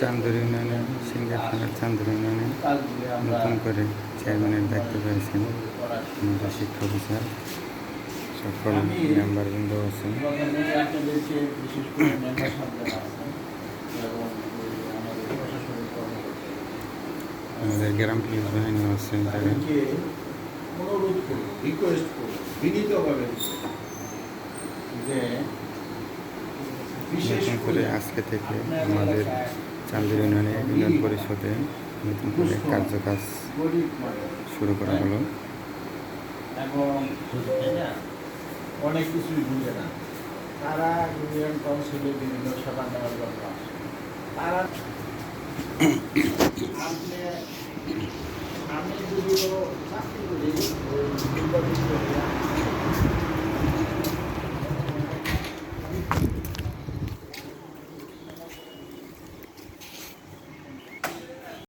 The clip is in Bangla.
চান্দুর ইউনিয়নে সিঙ্গার থানার চান্দুর ইউনিয়নে নতুন করে চেয়ারম্যানের দায়িত্ব পেয়েছেন আমাদের শিক্ষা অফিসার। সকল মেম্বারবৃন্দ আছেন। আমাদের গ্রাম পুলিশ বাহিনী আছেন অনুরোধ করি রিকোয়েস্ট করি বিনীতভাবে যে নতুন করে আজকে থেকে আমাদের চান্দুর ইউনিয়নে ইউনিয়ন পরিষদে নতুন করে কার্যকাজ শুরু করা হলো। অনেক কিছুই বুঝে না। তারা ইউনিয়ন কাউন্সিলে বিভিন্ন জন্য তারা আপনি, আমি যদি চাকরি